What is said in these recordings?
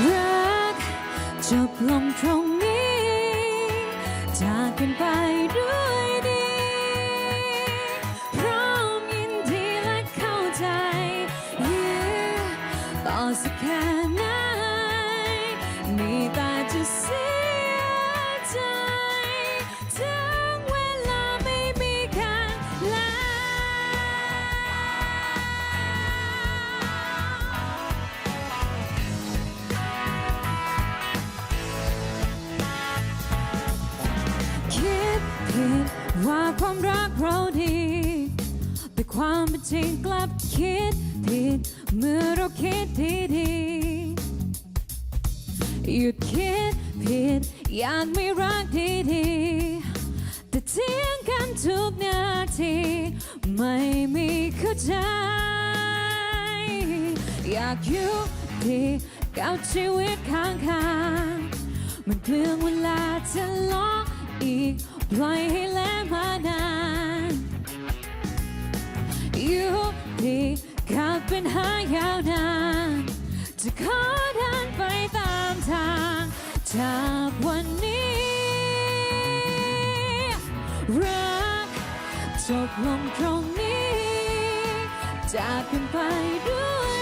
รักจบลงตรงนี้จากกันไปด้วยดีพร้อมยินดีและเข้าใจ yeah ต่อสักแค่ ดผิดว่าความรักเราดี แต่ความเป็นจริงกลับคิดผิดเมื่อเราคิดดีๆหยุดคิดผิดอยากไม่รักดีๆแต่เทียงกันทุกนาทีไม่มีเข้าใจ อยากอยู่ดีกับชีวิตข้างๆมันเปลืองเวลาจะล้ออีก ปล่อยให้แลมานานอยู่ดีกับเป็นหายาวนานจะขอเดินไปตามทางจากวันนี้ รักจบลงตรงนี้ จากกันไปด้วย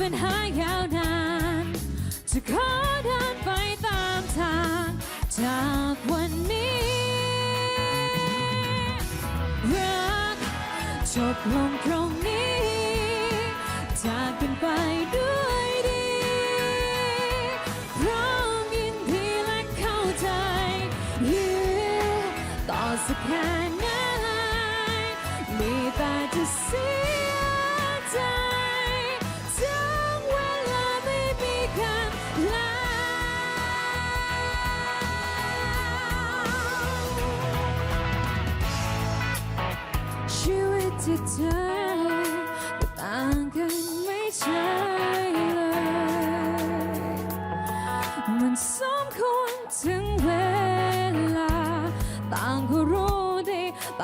ปัญหายาวนาน จะขอเดินไปตามทางจากวันนี้ รักจบลงตรงนี้จากกันไปด้วยดีพร้อมยินดีและเข้าใจ yeah ต่อสักแค่ไหนมีแต่จะเสีย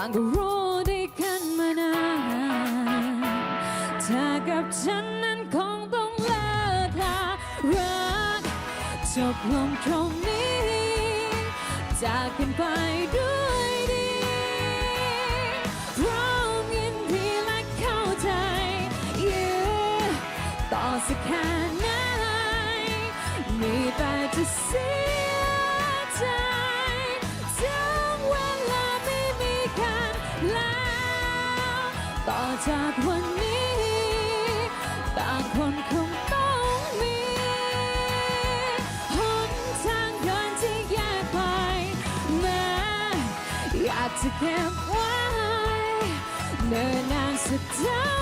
างก็รู้ดีกันมานานเธอกับฉันนั้นคงต้องเลิกลารักจบลงตรงนี้จากกันไปด้วยดีพร้อมยินดีและเข้าใจ yeah ต่อสักแค่ไหนมีแต่จะเสีย อยากจะเก็บไว้เนิ่นนานสักเท่า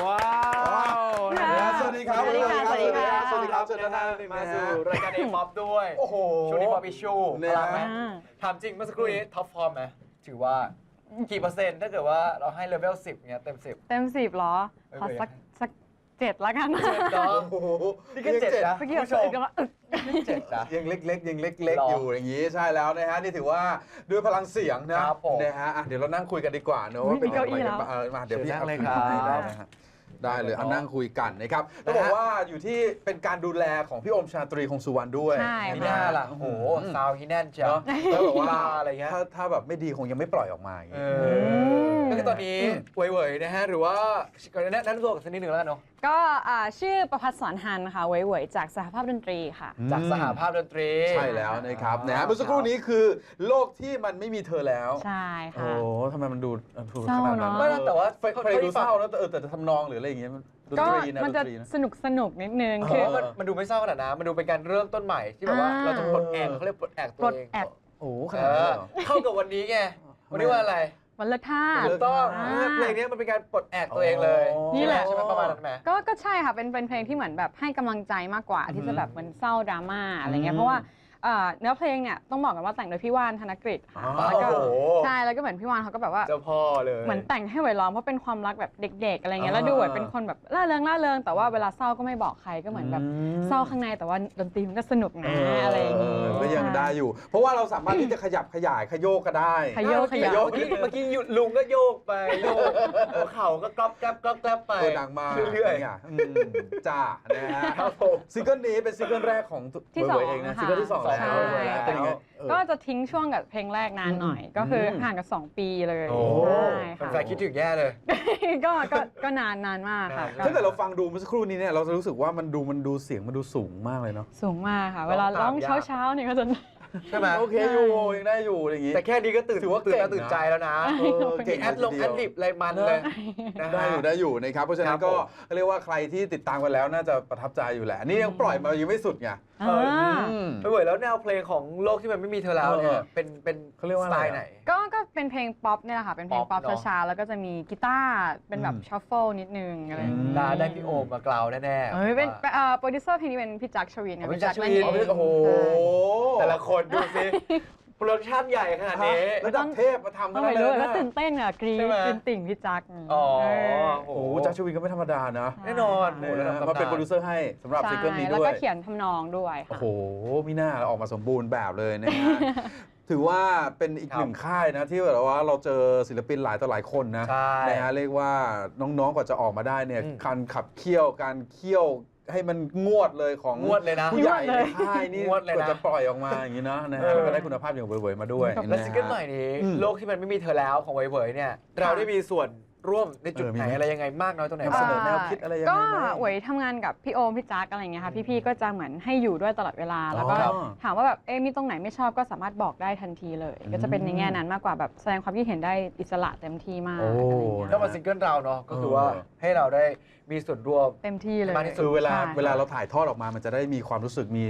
ว้าวสวัสดีครับสวัสดีค่ะสวัสดีครับสวัสดีค่ะสวัสดีครับเชิญด้านหน้านิดนึงมานะสู่ฮะรายการเอป๊อปด้วยโอ้โหช่วงนี้ป๊อปอิชชูเนี่ยพลังไหมอ่าถามจริงเมื่อสักครู่นี้ท็อปฟอร์มไหมถือว่ากี่เปอร์เซ็นต์ถ้าเกิดว่าเราให้เลเวล10เงี้ยเต็ม 10 เต็มสิบเหรอเออขอสักสัก เจ็ดละกันเจ็ดเนาะโอ้โหนี่แค่เจ็ดนะ เมื่อกี้คุณผู้ชเรามสึกกันว่าอึก เจ็ดนะ ยังเล็ก ๆ ยังเล็ก หรๆ อออยู่อย่างนี้ใช่แล้วนะฮะนี่ถือว่าด้วยพลังเสียงนะครับผมนะฮะอะเดี๋ยวเรานั่งคุยกันดีกว่าเนอะอุ๊ว่ายเป็นมีเก้าอี้ยังไงแล้วกันบ้างเออมาเดี๋ยวพี่เชิญนั่งเลยอาครับให้ได้นะฮะ ได้เลยเอานั่งคุยกันนะครับต้องบอกว่าอยู่ที่เป็นการดูแลของพี่โอมชาตรีคงสุวรรณด้วย ใช่มีค่ะหน้าล่ะโอ้โหซาวที่แน่นเชียวเนาะแล้วบอกว่าอะไรเงี้ยถ้าถ้าแบบไม่ดีคงยังไม่ปล่อยออกมาอย่างเองี้อก็คือตอนนี้เว่ยๆนะฮะ หรือว่าก่อนแนะนำตัวกับสักนิดหนึ่งแล้วกันเนาะ ก็อ่าชื่อประพัฒน์สอนฮันค่ะเว่ยๆจากสหภาพดนตรีค่ะ จากสหภาพดนตรี ใช่แล้วนะครับอ่านะฮะเมื่อสักครู่นี้คือโลกที่มันไม่มีเธอแล้ว ใช่โอ้ค่ะทำไมมันดูดูเศร้าขนาดนั้นเนอะ ไม่นะแต่ว่าเพลงเพลงดูเศร้านะแต่เออแต่ทำนองหรืออะไรอย่างเงี้ยมันดนก็ตรีนะมันดจะนตรีนะ สนุกสนุกนิดนึงเออคือมันมันดูไม่เศร้าขนาดนั้นมันดูเป็นการเริ่มต้นใหม่ที่แบบว่าอ่า เราต้องปลดแอกเขาเรียกปลดแอกปตัลวดเองแอกโอ้โหขเอนาดนั้นอเลยเหรอ เข้ากับวันนี้ไงวันนี้ว่าอะไรวันละท่าเลิถูกต้องอ่าเพลงนี้มันเป็นการปลดแอกตัวเองเลยอ๋อนี่แหละ ใช่ไหมประมาณนั้นไหม ก็ก็ใช่ค่ะเป็นเป็นเพลงที่เหมือนแบบให้กำลังใจมากกว่า ที่จะแบบเหมือนเศร้าดราม่าอะไรเงี้อืมยเพราะว่า เอ่อเนื้อเพลงเนี่ยต้องบอกกันว่าแต่งโดยพี่ว่านธนกฤษค่ะอ๋อแล้วก็โอ้โห ใช่แล้วก็เหมือนพี่ว่านเขาก็แบบว่า เจ้าพ่อเลย เหมือนแต่งให้ไหวร้องเพราะเป็นความรักแบบเด็ก ๆ อะไรเงี้ยแล้วอ่าดูแบบเป็นคนแบบล่าเริงล่าเริงแต่ว่าเวลาเศร้าก็ไม่บอกใครก็เหมือนแบบอืมเศร้าข้างในแต่ว่าดนตรีมันก็สนุกนะเอะไรอย่างงี้เก็ยังได้อยู่ เพราะว่าเราสามารถที่จะขยับขยายขยโยกก็ได้ขยโยกขยับ เมื่อกี้เมื่อกี้หยุดลุงก็โยกไปโยกหัวเข่าก็กรอบแกรบกรอบแกรบไปเออดังมากเรื่อยนี่ไงอืมจ้านะฮะๆครับผม ซิงเกิลนี้เป็นซิงเกิลแรกของที่สองเวยๆเองนะค่ะ ซิงเกิลที่สองแล้วใช่เป็นยังไงเออ ก็จะทิ้งช่วงกับเพลงแรกนานหน่อย ก็คืออม ห่างกัน2ปีเลยโอ้ใช่ค่ะ แฟนๆคิดถึงแย่เลย ก็ก็ก็นานนานมากค่ะนานถ้าเกิดเราฟังดูเมื่อสักครู่นี้เนี่ยเราจะรู้สึกว่ามันดูมันดูเสียงมันดูสูงมากเลยเนาะ สูงมากค่ะ เวลาร้องเช้าเช้าๆเนี่ยก็จะ ใช่ไหมโอเคอยู่ยังได้อยู่อะไรอย่างงี้ แต่แค่นี้ก็ตื่นถือว่าตื่นเก่งตาตื่นใจแล้วนะเออเก่งแอดลงแอดลิบอะไรมันเลยนะฮะได้อยู่ได้อยู่นะครับเพราะฉะนั้นคก็รับเรียกว่าใครที่ติดตามกันแล้วน่าจะประทับใจอยู่แหละนี่ยังปล่อยมายังไม่สุดไงเอออืมไม่เหมือนแล้วแนวเพลงของโลกที่มันไม่มีเธอแล้วเนี่เอยอเป็นเป็นเขาเรียกว่าสอะไรไตอะล์ไหนก็ก็เป็นเพลงป๊อปเนี่ยแหละค่ะเป็นเพลงป๊ป๊ออปปเนอะช้าๆแล้วก็จะมีกีตาร์เป็นแบบอืมชัฟเฟิลนิดนึงอะไรอย่างอืเงี้ยมดาได้พี่โอมมากล่าวแน่ๆเอ้ยเป็นว่าเอ่อโปรดิวเซอร์เพลงนี้เป็นพี่จักรชวินอ๋อค่ะพี่จักรชวินนั่นเองโอ้โห แต่ละคนดูสิโปรดักชั่นใหญ่ขนาดนี้ ระดับเทพมาทำต้กัอนงไปเลรู้ยแล้วนะ ตื่นเต้นอะกรี๊ดใช่ไหมเป็นติ่งพี่จักรอ๋อเออโอ้โหจักรชวินก็ไม่ธรรมดานะแน่นอนนะโอ้โหระดับฮะมาเป็นโปรดิวเซอร์ให้สำหรับใช่ซิงเกิลนี้แล้วด้วยก็เขียนทำนองด้วยโอ้ค่ะ โหมิน่าออกมาสมบูรณ์แบบเลยนะฮะ ถือว่าเป็นอีกครับหนึ่งค่ายนะ ที่แบบว่าเราเจอศิลปินหลายต่อหลายคนนะใช่ นะฮะเรียกว่าน้องๆกว่าจะออกมาได้เนี่ยอืมการขับเคี่ยวการเคี่ยว ให้มันงวดเลยของงวดเลยนะผู้ใหญ่ในค่ายนี่งวดเลยนะ กว่าจะปล่อยออกมาอย่างนี้เนาะนะเอฮะอแล้วก็ได้คุณภาพอย่างเว่ยๆมาด้วยและซิงเกิลนะฮะใหม่นี้ อืม โลกที่มันไม่มีเธอแล้วของเว่ยๆเนี่ย เราได้มีส่วน ร่วมในจุดเออมีไหนไหมอะไรยังไงมากน้อยตรงไหนนำบ้าเสงนอแนวคิดอะไรยังไงก็ไหม หวยทำงานกับพี่โอมพี่จักรอะไรอย่างเงี้ยค่ะพี่ๆก็จะเหมือนให้อยู่ด้วยตลอดเวลาแล้วก็อ๋อถามว่าแบบเอ๊ะมีตรงไหนไม่ชอบก็สามารถบอกได้ทันทีเลย ก็จะเป็นในแง่นั้นมากกว่าแบบแสดงความคิดเห็นได้อิสระเต็มที่มากโอ้อะไรอย่างเงี้ยแล้วมาซิงเกิลเราเนาะก็คือว่าเออ ให้เราได้มีส่วนร่วม เต็มที่เลย มากที่สุด คือเวลาใช่เวลาเราถ่ายทอดออกมามันจะได้มีความรู้สึกมี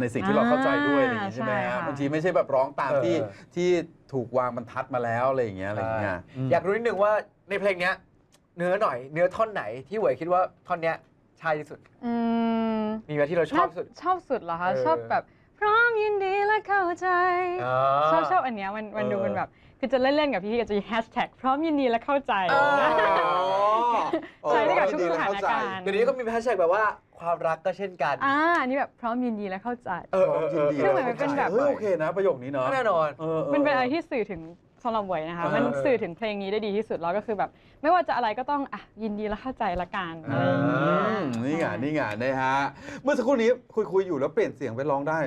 ในสิ่งที่เราเข้าใจด้วยอะไรอย่างงี้ใช่ไหมใช่ฮะค่ะ บางทีไม่ใช่แบบร้องตามเออที่เออ ที่ ถูกวางบรรทัดมาแล้วอะไรอย่างเงี้ยอะไรอย่างเงี้ยมอยากรู้นิดนึงว่าในเพลงเนี้ยเนื้อหน่อยเนื้อท่อนไหนที่เหวยคิดว่าท่อนเนี้ยใช่ที่สุด อืมมีไหมที่เราชอบที่สุด ชอบสุดเหรอคะ เออ ชอบแบบพร้อมยินดีและเข้าใจาชอบชอบอันเนี้ยมันมันเออดูเป็นแบบ คือจะเล่น ๆ กับพี่ๆก็จะมีแฮชแท็กพร้อมยินดีและเข้าใจอ๋อใช้ได้กับทุกดีสแล้วถานเข้ใจการณ์เดี๋ยวนี้ก็มีแฮชแท็กแบบว่าความรักก็เช่นกัน อ่าอันนี้แบบพร้อมยินดีและเข้าใจเออเออยินดีคือเหมือนมันเป็นแบบเฮ้ยโอเคนะประโยคนี้เนาะแน่นอนเออมันเป็นอะไรที่สื่อถึงสำหรับหวยนะคะเออมันสื่อถึงเพลงนี้ได้ดีที่สุดแล้วก็คือแบบ ไม่ว่าจะอะไรก็ต้องอะยินดีและเข้าใจละกันอะไรอย่างเงี้ยอืมนี่ไงนี่ไงนะฮะ เมื่อสักครู่นี้คุยคุยๆอยู่แล้วเปลี่ยนเสียงไปร้องได้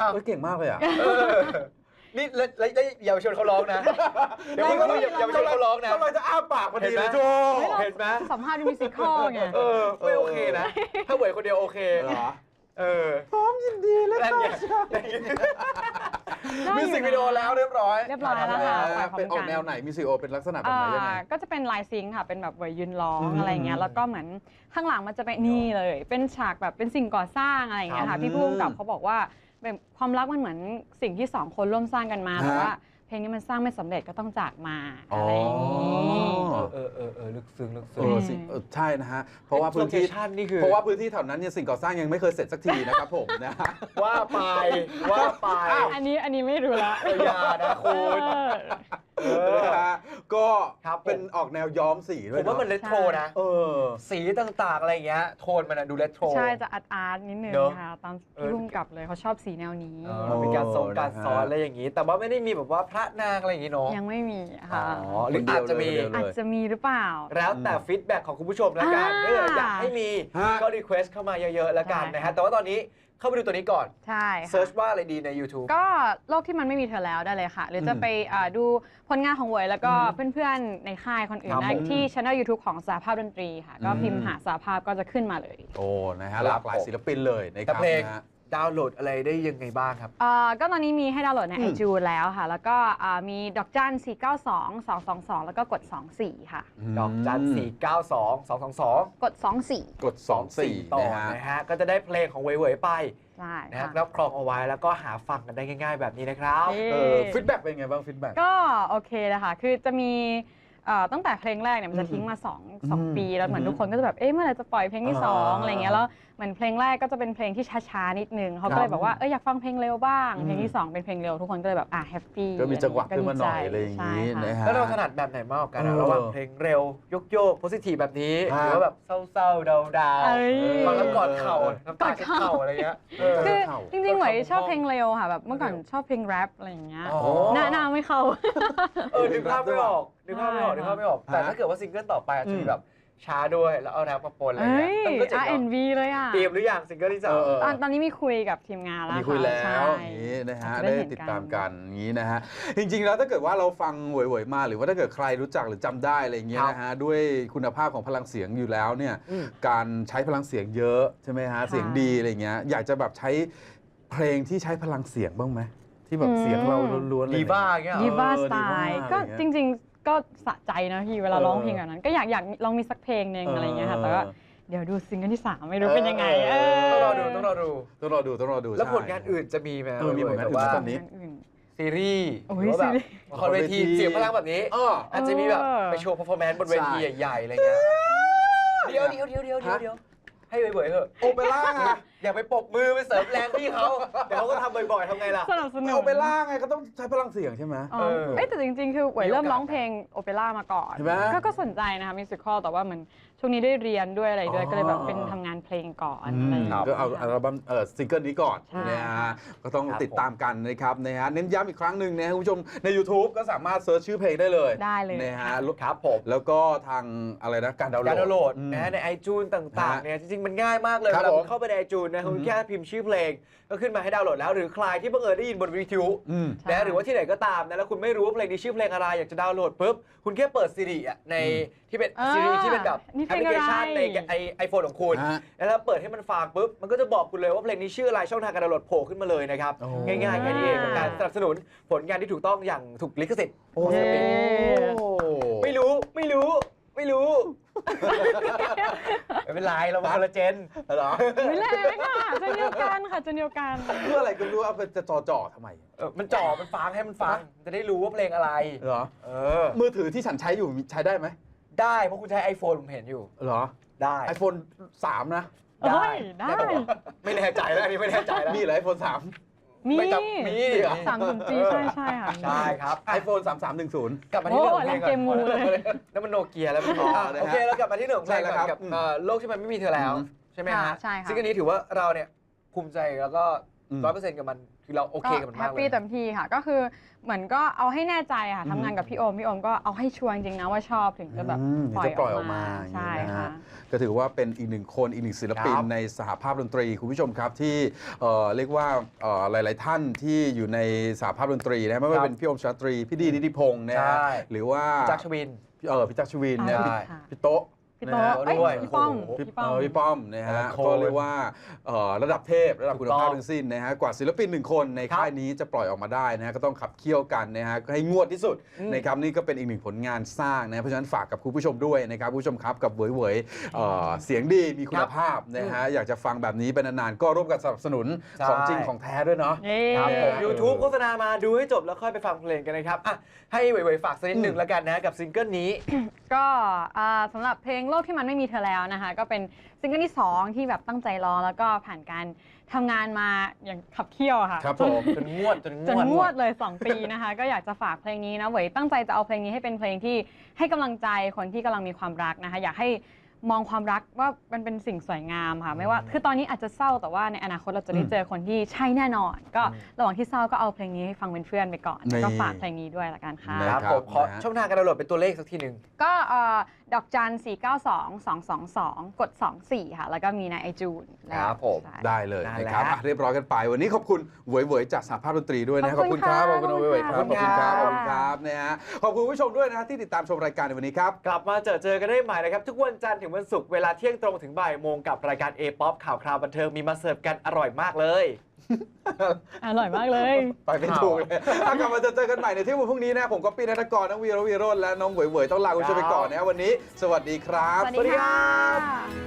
อ้าวเฮ้ยเก่งมากเลยอะเออ นี่แล้วแล้วแล้วเยาวชนเขาร้องนะ เดี๋ยวคุณเยาวชนเขาร้องนะ กำลังจะอ้าปากพอดีเห็นไหมเลยโจ เห็นไหม สัมภาษณ์มิวสิคอลไง เออ ไม่โอเคนะ ถ้าเหวยคนเดียวโอเคเหรอเออพร้อมยินดีแล้วนั่นไงได้อยู่นะมิวสิกวิดีโอแล้วเรียบร้อยเรียบร้อยแล้วค่ะปล่อยพร้อมกัน เป็นออกแนวไหนมิวสิโอเป็นลักษณะแบบอ่าไหนยังไงก็จะเป็นลายซิงค์ค่ะ เป็นแบบเวยยืนร้องอืมอะไรเงี้ย แล้วก็เหมือนข้างหลังมันจะเป็นนี่เลย เป็นฉากแบบเป็นสิ่งก่อสร้างอะไรอย่างเงี้ยครัค่ะบพี่ผู้กำกับเขาบอกว่า แบบความรักมันเหมือนสิ่งที่สองคนร่วมสร้างกันมาฮะ แต่ว่าเพลงนี้มันสร้างไม่สำเร็จก็ต้องจากมาอะไรอย่างงี้อ๋อเออเออเออลึกซึ้งลึกเอซึ้งอสิเออใช่นะฮะ เพราะว่าพื้นที่ โลเคชั่นนี่คือเพราะว่าพื้นที่แถวนั้นเนี่ยสิ่งก่อสร้างยังไม่เคยเสร็จสักทีนะครับผมนะฮะ ว่าไปว่าไปอันนี้อันนี้ไม่รู้ละ เอออย่านะคุณ เออ นะฮะก็ครับผม เป็นออกแนวย้อมสีด้ผวยมว่ามันเลโทรนะ เออ สีต่างๆ อะไรอย่างเงี้ย โทนมันอะดูเลโทร ใช่จะอาร์ตอาร์ตนิดนึงเนอะ ค่ะตามเอที่อพุ่มกับเลยเขาชอบสีแนวนี้ เออมีการทรงการนะฮะสอนอะไรอย่างงี้ แต่ว่าไม่ได้มีแบบว่าพระนางอะไรอย่างงี้เนาะ ยังไม่มีอ๋ค่ะอหรืออาจจะมีคนเดียวเลยอาจจะมีหรือเปล่า แล้วแต่ฟีดแบ็กของคุณผู้ชมแล้วกันอ่าถ้าอยากให้มีฮะ ก็รีเควสเข้ามาเยอะๆแล้วกันใช่นะค่ะฮะ แต่ว่าตอนนี้ เข้าไปดูตัวนี้ก่อนใช่ค่ะ เซิร์ชว่าอะไรดีใน YouTube ก็โลกที่มันไม่มีเธอแล้วได้เลยค่ะ หรือจะอืมไปอ่าดูผลงานของเหวยแล้วก็อืมเพื่อนๆ ในค่ายคนอื่ครันบได้ผมที่ช่อง YouTube ของสาภาพดนตรีค่ะ ก็อืม พิมพ์หาสาภาพก็จะขึ้นมาเลย โอ้ นะฮะครับหลากหลายศิลปินเลยนะคแต่รับเพลง นะฮะ ดาวน์โหลดอะไรได้ยังไงบ้างครับ เอ่อก็ตอนนี้มีให้ดาวน์โหลดใน อืมไอจูแล้วค่ะ แล้วก็อ่ามีดอกจัน 492 222 แล้วก็กด 24 ค่ะ ดอกจันม4 9 2 2 2 2กด 24กด 2 4ต่อนะฮะ นะฮะ ก็จะได้เพลงของเว่ยๆไปใช่นะฮะค่ะรับครองเอาไว้แล้วก็หาฟังกันได้ง่าย ๆ แบบนี้นะครับเย้เออฟีดแบ็กเป็นไงบ้างฟีดแบ็ก ก็โอเคเลยค่ะคือจะมีเอ่อ ตั้งแต่เพลงแรกเนี่ยมันจะทิ้งมา2งอืมปีแล้วเหมือนอืมทุกคนก็จะแบบเอ๊ะเมื่อไหร่จะปล่อยเพลงที่อ่า2อะไรเงี้ยแล้วเหมือนเพลงแรกก็จะเป็นเพลงที่ช้าๆนิดนึงเขาก็เลยบอกว่าเอ้ยอยากฟังเพลงเร็วบ้างอืมเพลงที่ 2 เป็นเพลงเร็วทุกคนก็เลยแบบอะแฮปปี้ก็มีจังหวะขึ้นมาหน่อยอะไรอย่างนี้นี้นะฮะแล้วเราถนัดแบบไหนมากกว่ากันอะเออระหว่างเพลงเร็วโยกๆโพสิทีฟแบบนี้ฮะหรือว่าแบบเศร้าๆดาวเอ้ยๆฟังแล้วกอดเข่าน้ำตากอดจะเข่าเข่าอะไรเงี้ยเออคือเข่าจริงๆเหวยชอบเข่าเพลงเร็วค่ะแบบเมื่อก่อนชอบเพลงแรปอะไรอย่างเงี้ยอ๋อหน้าหน้าไม่เข้าเออนึกภาพไม่ออกนึกภาพไม่ออกใช่นึกภาพไม่ออก แต่ฮะถ้าเกิดว่าซิงเกิลต่อไปอาจจะมีอืมแบบช้าด้วยแล้วเอาแรปมาปนอะไรเอ้เงี้ยยมันก็เจ๋งเนอะ R&B เลยอะเตรียมหรือยังซิงเกิลที่สามเออตอนตอนนี้มีคุยกับทีมงานแล้วมีคุยแล้ใช่วอย่างนี้นะฮะอาจจะได้ได้เห็นติดกันตามกันอย่างนี้นะฮะจริง ๆ แล้วถ้าเกิดว่าเราฟังหวยๆมาหรือว่าถ้าเกิดใครรู้จักหรือจำได้อะไรอย่างเงี้ยครับนะฮะด้วยคุณภาพของพลังเสียงอยู่แล้วเนี่ยอืมการใช้พลังเสียงเยอะใช่ไหมฮะเสียงดีอะไรเงี้ยอยากจะแบบใช้เพลงที่ใช้พลังเสียงบ้างไหมที่แบบอืมเสียงเราล้วนๆเลยดีบ้าเงี้ยเหรอดีบ้าเออสไตล์ดีบ้าก็อะไรเงี้ยจริง ๆ ก็สะใจนะพี่เวลาเออร้องเพลงแบบนั้น ก็อยากอยากลองมีสักเพลงหนึ่งอะไรอย่างเงี้ยค่ะแต่ว่าเดี๋ยวดูซิงเกิลที่ 3 ไม่รู้เป็นยังไงเอเอต้องรออดูต้องรอดูต้องรอดูต้องรอดูแล้วใช่ผลงานอื่นจะมีไหมเออมีผลงานอื่นแบบว่าตอนนี้งานอื่นซีรีส์โอ้หยรือว่าแบบซีรีส์ละครเวทีละครเวทีเสียงพลังแบบนี้เอออาจจะมีแบบเออไปโชว์ performance บนเวทีใช่ใหญ่ๆอะไรเงี้ยเดี๋ยวเดี๋ยวเดี๋ยวเดี๋ยวเดี๋ยวเดี๋ยว ให้เบื่อๆเถอะโอเปร่าไงอย่าไปปรบมือไปเสริมแรงพี่เขาเดี๋ยวเขาก็ทำบ่อยๆทำไงล่ะสนับสนุนโอเปร่าไงก็ต้องใช้พลังเสียงใช่ไหมอ๋อเออเอ้ยแต่จริงๆ คือเหวยมีโอกาสเริ่มร้องเพลงโอเปร่ามาก่อนเห็นไหมก็ก็สนใจนะคะมิวสิควลแต่ว่าเหมัน ช่วงนี้ได้เรียนด้วยอะไรด้วยอ๋อก็เลยแบบเป็นทำงานเพลงก่อนอือะไรอมย่างเงี้ยก็เอาอัลบั้มเอ่อซิงเกิลนี้ก่อนใช่ นะฮะก็ต้องครับ ติดตามกันนะครับนะฮะเน้นย้ำอีกครั้งหนึ่งนะฮะคุณผู้ชมใน YouTube ก็สามารถเซิร์ชชื่อเพลงได้เลยได้เลย นะฮะค่ะครับผม แล้วก็ทางอะไรนะการดาวน์โหลการดดาวน์โหลดอืม นะฮะในไอจูนต่างฮะๆเนี่ยจริงๆ มันง่ายมากเลยครับเวลาผมคุณเข้าไปในไอจูนนะคุณอืม แค่พิมพ์ชื่อเพลง ก็ขึ้นมาให้ดาวน์โหลดแล้ว หรือใครที่บังเอิญได้ยินบนวิทยุอืม ใช่ นะหรือว่าที่ไหนก็ตามนะแล้วคุณไม่รู้ว่าเพลงนี้ชื่อเพลงอะไรอยากจะดาวน์โหลดปุ๊บคุณแค่เปิดซีรีอะในที่เป็นอ่าซีรีที่เป็นแบบนี่แอเพปลพงลิอะไรเคชันในไอไอโฟนของคุณ ฮะ แล้วเปิดให้มันฟังปุ๊บ มันก็จะบอกคุณเลยว่าเพลงนี้ชื่ออะไรช่องทางการดาวน์โหลดโผล่ขึ้นมาเลยนะครับ โอ้ ง่ายๆแค่นี้เองกับการสนับสนุนผลงานที่ถูกต้องอย่างถูกลิขสิทธิ์โอ้ศิลปินไม่รู้ไม่รู้ไม่รู้ ไม่เป็นไรเราเป็นคนละเจนเหรอไม่แรงค่ะจะเดียวกันค่ะจะเดียวกัน เพื่ออะไรก็ไม่รู้เอาไปจะจ่อจ่อๆทำไมเออมันจ่อมันฟังให้มันฟัง จะได้รู้ว่าเพลงอะไร เหรอ เออ มือถือที่ฉันใช้อยู่มีใช้ได้ไหม ได้เพราะคุณใช้ iPhone ผมเห็นอยู่เหรอ ได้ iPhone 3 นะเฮ้ยได้ปะวะไม่แน่ใจแล้วอันนี้ไม่แน่ใจแล้ว มีเหรอ iPhone 3มีไม่จำมีดิสามสิบจีใช่ใช่ค่ะ ใช่ครับอะ iPhone 3310 กลับมาที่โอ้เรื่องของเพลงก่อนเล่นเกมงูเลย นั่นมันโนเกียแล้วพี่อ๋ออะนะฮะโอเคเรากลับมาที่หนึ่งของเพลงใช่แล้วก่ครัอนบกับอืมเอ่อโลกที่มันไม่มีเธอแล้ว อืมใช่ไหมค่ะฮะใช่ค่ะ ซึ่งอันนี้ถือว่าเราเนี่ยภูมิใจแล้วก็อืม ร้อยเปอร์เซ็นต์กับมัน คือเราโอเคกับมันแฮมากปเลปี้ย เต็มที่ค่ะ ก็คือเหมือนก็เอาให้แน่ใจค่ะอืมทำงานกับพี่โอม พี่โอมก็เอาให้ชัวร์จริงๆนะว่าชอบถึงจะแบบอืมปล่อยถึงจะปล่อยออออกกมามาใช่อย่างนี้นะค่ะฮะก็ถือว่าเป็นอีกหนึ่งคนอีกหนึ่งศิลปินครับในสหภาพดนตรี คุณผู้ชมครับที่เอ่อเรียกว่าเอ่อหลาย ๆ ท่านที่อยู่ในสหภาพดนตรีนะไม่ครัว่าบเป็นพี่อมชาตรี พี่ดีนิติพงศ์นะใช่ฮะหรือว่าจักรชวินพี่เออพี่จักรชวินนะใช่ พี่ค่ะพี่โต๊ะ พี่นะโต๊ะฮะเอ้ยด้วยพี่ป้อมโอ้โห พี่พี่ป้อมเออพี่ป้อมนะฮะโอ้โหก็เรียกว่าเอ่อระดับเทพระดับคุณภาพถูกต้องทั้งสิ้นนะฮะกว่าศิลปินหนึ่งคนในครับค่ายนี้จะปล่อยออกมาได้นะฮะก็ต้องขับเคี่ยวกันนะฮะก็ให้งวดที่สุดอืม นะครับนี่ก็เป็นอีกหนึ่งผลงานสร้างนะเพราะฉะนั้นฝากกับคุณผู้ชมด้วยนะครับคุณผู้ชมครับกับเหวยเหวยเอ่อเสียงดีมีคุณภาพนะฮะอยากจะฟังแบบนี้เป็นนานๆก็ร่วมกันสนับสนุนใช่ ของจริงของแท้ด้วยเนาะเย้ครับผมเออ YouTube โฆษณามาดูให้จบแล้วค่อยไปฟังเพลงกันนะครับอะให้เว่ยๆฝากสักนิดหนึ่งอืมแล้วกันนะ กับซิงเกิลนี้ ก็อ่าสำหรับเพลงโลกที่มันไม่มีเธอแล้วนะคะ ก็เป็นซิงเกิลที่ 2 ที่แบบตั้งใจร้องแล้วก็ผ่านการทำงานมาอย่างขับเคี่ยวอะค่ะ ครับผมจนงวดจนงจนวดงวดเลย 2 ปีนะคะ ก็อยากจะฝากเพลงนี้นะเหวยตั้งใจจะเอาเพลงนี้ให้เป็นเพลงที่ให้กำลังใจคนที่กำลังมีความรักนะคะ อยากให้ มองความรักว่ามันเป็นสิ่งสวยงามค่ะ ไม่ว่า คือตอนนี้อาจจะเศร้าแต่ว่าในอนาคตเราจะได้เจอคนที่ใช่แน่นอน ก็ระหว่างที่เศร้าก็เอาเพลงนี้ให้ฟังเป็นเพื่อนไปก่อนนี่ก็ฝากเพลงนี้ด้วยละกันค่ะ ครับนะครับผมขอนะฮะช่องทางการดาวน์โหลดเป็นตัวเลขสักทีหนึ่ง ก็เอ่อดอกจัน 4 9 2 2 2 2 กด 24 ค่ะ แล้วก็มีในไอจูนครับผมได้เลยนั่นแหนะละครับอะเรียบร้อยกันไป วันนี้ขอบคุณเหวยเหวยจากสหภาพดนตรีด้วยนะขอบคุณครับขค่ะอบคุณเหวยเหวยครับขอบคุณขอบคุณครับค่ะขอบคุณครับนะฮะขอบคุณผู้ชมด้วยนะฮะที่ติดตามชมรายการในวันนี้ครับ กลับมาเจอเจอกันได้ใหม่นะครับ ทุกวันจันทร์ถึงวันศุกร์เวลาเที่ยงตรงถึงบ่ายโมงกับรายการ A-POP ข่าวคราวบันเทิงมีมาเสิร์ฟกันอร่อยมากเลย อร่อยมากเลย ไปไม่ถูกเลยถ้ากลับมาเจอเจอกันใหม่ในเที่ยงวันพรุ่งนี้นะ ผมก็ปี้นัทกรน้องวีรวีโรจน์และน้องเหวยเหวยต้องลาคุณผู้ชมไปก่อนนะฮะวันนี้ สวัสดีครับ สวัสดีค่ะ